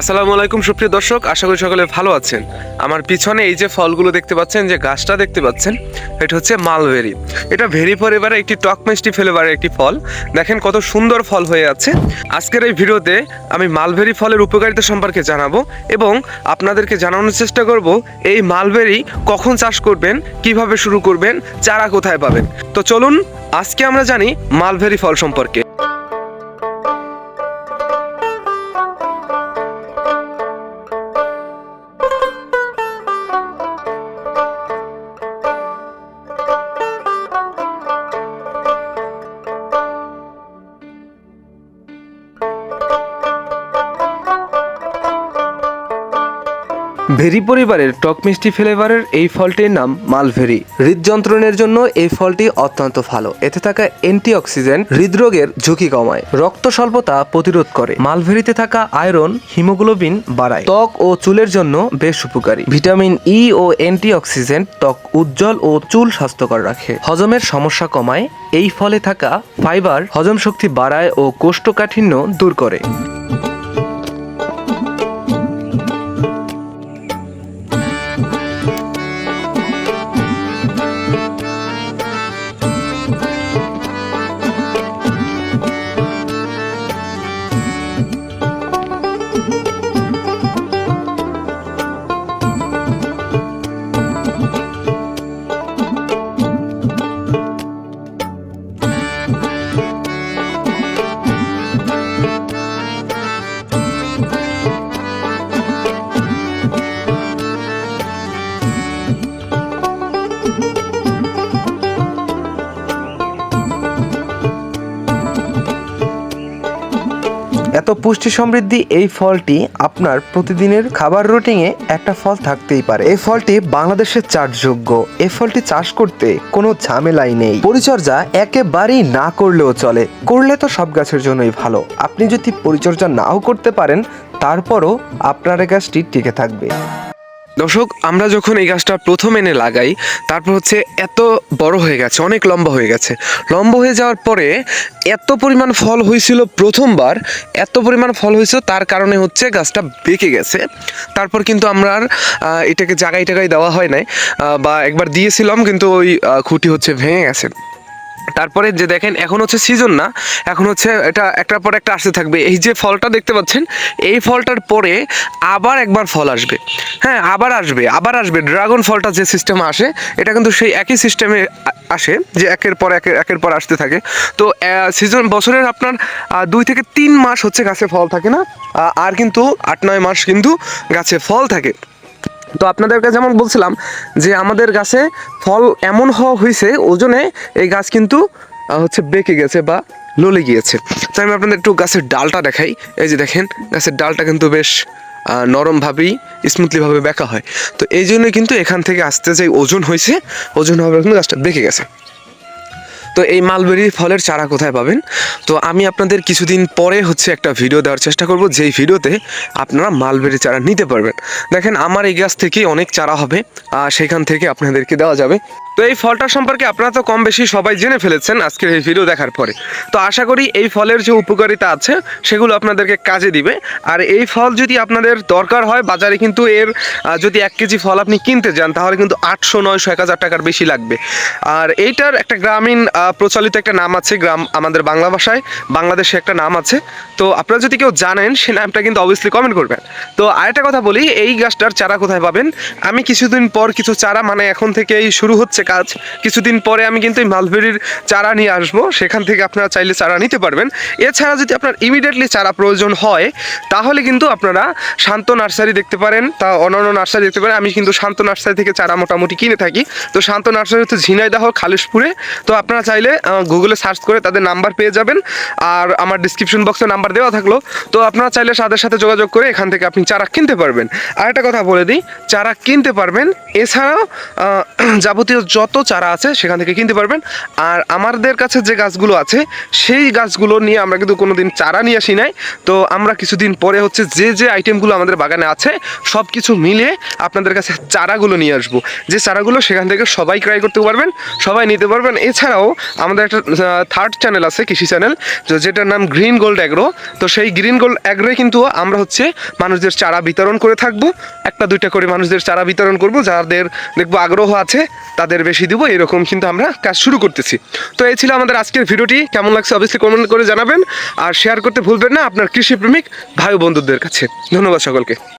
আসসালামু আলাইকুম, সুপ্রিয় দর্শক। আশা করি সকলে ভালো আছেন। আমার পিছনে এই যে ফলগুলো দেখতে পাচ্ছেন, যে গাছটা দেখতে পাচ্ছেন, এটা হচ্ছে মালবেরি। এটা ভেরি পরিবারের একটি টক মিষ্টি ফ্লেভারের একটি ফল। দেখেন কত সুন্দর ফল হয়ে আছে। আজকের এই ভিডিওতে আমি মালবেরি ফলের উপকারিতা সম্পর্কে জানাব এবং আপনাদেরকে জানানোর চেষ্টা করব, এই মালবেরি কখন চাষ করবেন, কীভাবে শুরু করবেন, চারা কোথায় পাবেন। তো চলুন, আজকে আমরা জানি মালভেরি ফল সম্পর্কে। ভেরি পরিবারের টক মিষ্টি ফ্লেভারের এই ফলটির নাম মালভেরি। হৃদযন্ত্রণের জন্য এই ফলটি অত্যন্ত ভালো। এতে থাকা অ্যান্টিঅক্সিডেন্ট হৃদরোগের ঝুঁকি কমায়। রক্ত স্বল্পতা প্রতিরোধ করে। মালভেরিতে থাকা আয়রন, হিমোগ্লোবিন বাড়ায়। ত্বক ও চুলের জন্য বেশ উপকারী। ভিটামিন ই ও অ্যান্টিঅক্সিডেন্ট ত্বক উজ্জ্বল ও চুল স্বাস্থ্যকর রাখে। হজমের সমস্যা কমায়। এই ফলে থাকা ফাইবার হজম শক্তি বাড়ায় ও কোষ্ঠকাঠিন্য দূর করে। এত পুষ্টি সমৃদ্ধি এই ফলটি আপনার প্রতিদিনের খাবার রুটিনে একটা ফল থাকতেই পারে। এই ফলটি বাংলাদেশের চাষযোগ্য। এই ফলটি চাষ করতে কোনো ঝামেলাই নেই। পরিচর্যা একেবারেই না করলেও চলে। করলে তো সব গাছের জন্যই ভালো। আপনি যদি পরিচর্যা নাও করতে পারেন, তারপরও আপনার গাছটি টিকে থাকবে। দর্শক, আমরা যখন এই গাছটা প্রথম এনে লাগাই, তারপর হচ্ছে এত বড় হয়ে গেছে, অনেক লম্বা হয়ে গেছে। লম্বা হয়ে যাওয়ার পরে এত পরিমাণ ফল হয়েছিল প্রথমবার, এত পরিমাণ ফল হয়েছিল, তার কারণে হচ্ছে গাছটা বেঁকে গেছে। তারপর কিন্তু আমরা এটাকে জায়গায় টাগায় দেওয়া হয় নাই বা একবার দিয়েছিলাম, কিন্তু ওই খুঁটি হচ্ছে ভেঙে গেছে। তারপরে যে দেখেন, এখন হচ্ছে সিজন না, এখন হচ্ছে এটা একটার পর একটা আসতে থাকবে। এই যে ফলটা দেখতে পাচ্ছেন, এই ফলটার পরে আবার একবার ফল আসবে। হ্যাঁ আবার আসবে আবার আসবে। ড্রাগন ফলটা যে সিস্টেমে আসে, এটা কিন্তু সেই একই সিস্টেমে আসে, যে একের পর একের একের পর আসতে থাকে। তো সিজন বছরের আপনার দুই থেকে তিন মাস হচ্ছে গাছে ফল থাকে না আর কিন্তু আট, নয় মাস কিন্তু গাছে ফল থাকে। তো আপনাদেরকে যেমন বলছিলাম যে আমাদের গাছে ফল এমন হওয়া হয়েছে, ওজনে এই গাছ কিন্তু হচ্ছে বেঁকে গেছে বা ললে গিয়েছে। তো আমি আপনাদের একটু গাছের ডালটা দেখাই। এই যে দেখেন, গাছের ডালটা কিন্তু বেশ নরমভাবেই, স্মুথলিভাবে বেঁকা হয়। তো এই জন্যই কিন্তু এখান থেকে আসতে যে ওজন হয়েছে, ওজন হওয়ার কিন্তু গাছটা বেঁকে গেছে। তো এই মালবেরি ফলের চারা কোথায় পাবেন? তো আমি আপনাদের কিছুদিন পরে হচ্ছে একটা ভিডিও দেওয়ার চেষ্টা করব, যেই ভিডিওতে আপনারা মালবেরি চারা নিতে পারবেন। দেখেন, আমার এই গাছ থেকে অনেক চারা হবে, আর সেখান থেকে আপনাদেরকে দেওয়া যাবে। তো এই ফলটা সম্পর্কে আপনারা তো কম বেশি সবাই জেনে ফেলেছেন আজকের এই ভিডিও দেখার পরে। তো আশা করি এই ফলের যে উপকারিতা আছে, সেগুলো আপনাদেরকে কাজে দিবে। আর এই ফল যদি আপনাদের দরকার হয়, বাজারে কিন্তু এর যদি এক কেজি ফল আপনি কিনতে যান, তাহলে কিন্তু আটশো, নয়শো, এক হাজার টাকার বেশি লাগবে। আর এইটার একটা গ্রামীণ প্রচলিত একটা নাম আছে, গ্রাম, আমাদের বাংলা ভাষায়, বাংলাদেশে একটা নাম আছে। তো আপনারা যদি কেউ জানেন, সে নামটা কিন্তু অবভিয়াসলি কমেন্ট করবেন। তো আরেকটা কথা বলি, এই গাছটার চারা কোথায় পাবেন? আমি কিছুদিন পর কিছু চারা মানে এখন থেকেই শুরু হচ্ছে কাজ। কিছুদিন পরে আমি কিন্তু এই মালবেরির চারা নিয়ে আসব। সেখান থেকে আপনারা চাইলে চারা নিতে পারবেন। এছাড়া যদি আপনার ইমিডিয়েটলি চারা প্রয়োজন হয়, তাহলে কিন্তু আপনারা শান্ত নার্সারি দেখতে পারেন তা অন্যান্য নার্সারি দেখতে পারেন। আমি কিন্তু শান্ত নার্সারি থেকে চারা মোটামুটি কিনে থাকি। তো শান্ত নার্সারি হচ্ছে ঝিনাইদাহ, খালিশপুরে। তো আপনারা চাইলে গুগলে সার্চ করে তাদের নাম্বার পেয়ে যাবেন। আর আমার ডিসক্রিপশন বক্সে নাম্বার দেওয়া থাকল। তো আপনারা চাইলে তাদের সাথে যোগাযোগ করে এখান থেকে আপনি চারা কিনতে পারবেন। আর একটা কথা বলে দিই, চারা কিনতে পারবেন। এছাড়াও যাবতীয় যত চারা আছে সেখান থেকে কিনতে পারবেন। আর আমাদের কাছে যে গাছগুলো আছে, সেই গাছগুলো নিয়ে আমরা কিন্তু কোনো দিন চারা নিয়ে আসি নাই। তো আমরা কিছুদিন পরে হচ্ছে যে যে আইটেমগুলো আমাদের বাগানে আছে সব কিছু মিলিয়ে আপনাদের কাছে চারাগুলো নিয়ে আসব। যে চারাগুলো সেখান থেকে সবাই ক্রয় করতে পারবেন, সবাই নিতে পারবেন। এছাড়াও আমাদের একটা থার্ড চ্যানেল আছে, কৃষি চ্যানেল তো যেটার নাম গ্রিন গোল্ড অ্যাগ্রো তো সেই গ্রিন গোল্ড অ্যাগ্রোয় কিন্তু আমরা হচ্ছে মানুষদের চারা বিতরণ করে থাকব। একটা দুইটা করে মানুষদের চারা বিতরণ করব। যাদের দেখব আগ্রহ আছে, তাদের বেশি দিব, এরকম কিন্তু আমরা কাজ শুরু করতেছি। তো এই ছিল আমাদের আজকের ভিডিওটি। কেমন লাগছে অবশ্যই কমেন্ট করে জানাবেন। আর শেয়ার করতে ভুলবেন না আপনার কৃষিপ্রেমিক ভাই বন্ধুদের কাছে। ধন্যবাদ সকলকে।